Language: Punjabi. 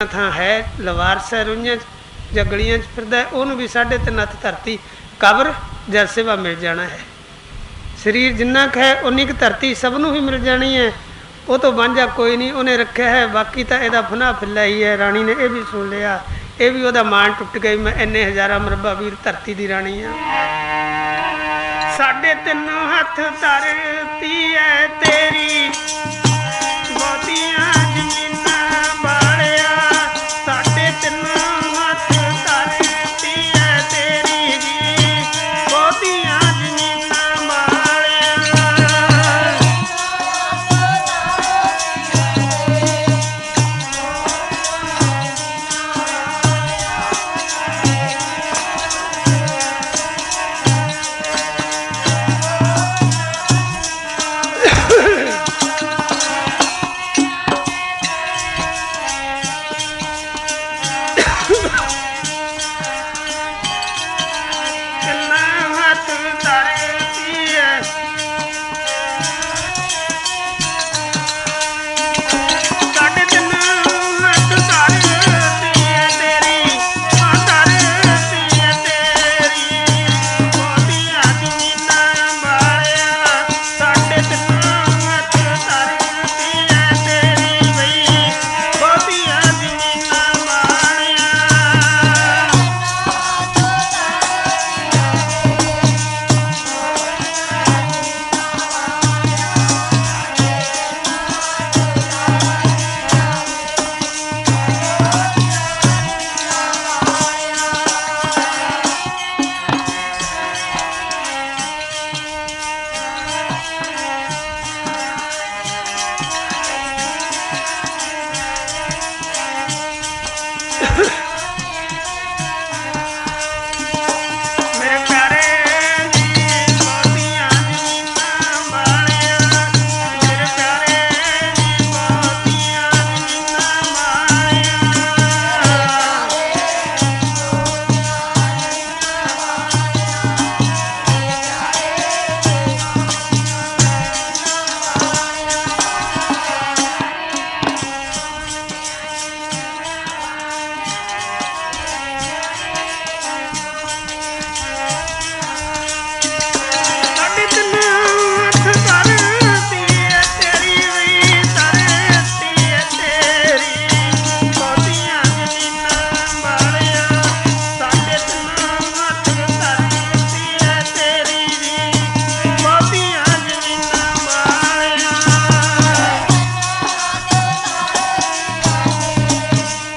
ਥਾਂ ਹੈ ਲਵਾਰਸ ਰੁਈਆਂ ਚ ਚ ਫਿਰਦਾ ਉਹਨੂੰ ਵੀ ਸਾਢੇ ਤਿੰਨ ਹੱਥ ਧਰਤੀ ਕਬਰ ਜਾਂ ਸੇਵਾ ਮਿਲ ਜਾਣਾ ਹੈ। ਸਰੀਰ ਜਿੰਨਾ ਕੁ ਹੈ ਉਨੀ ਕੁ ਧਰਤੀ ਸਭ ਨੂੰ ਹੀ ਮਿਲ ਜਾਣੀ ਹੈ। ਉਹ ਤੋਂ ਵਾਂਝਾ ਕੋਈ ਨਹੀਂ, ਉਹਨੇ ਰੱਖਿਆ ਹੈ, ਬਾਕੀ ਤਾਂ ਇਹਦਾ ਫਨਾ ਫਿੱਲਾ ਹੀ ਹੈ। ਰਾਣੀ ਨੇ ਇਹ ਵੀ ਸੁਣ ਲਿਆ, ਇਹ ਵੀ ਉਹਦਾ ਮਾਣ ਟੁੱਟ ਗਈ ਮੈਂ ਇੰਨੇ ਹਜ਼ਾਰਾਂ ਮਰਬਾ ਵੀਰ ਧਰਤੀ ਦੀ ਰਾਣੀ ਆ ਸਾਡੇ ਤਿੰਨ ਹੱਥ ਧਰਤੀ ਹੈ ਤੇਰੀ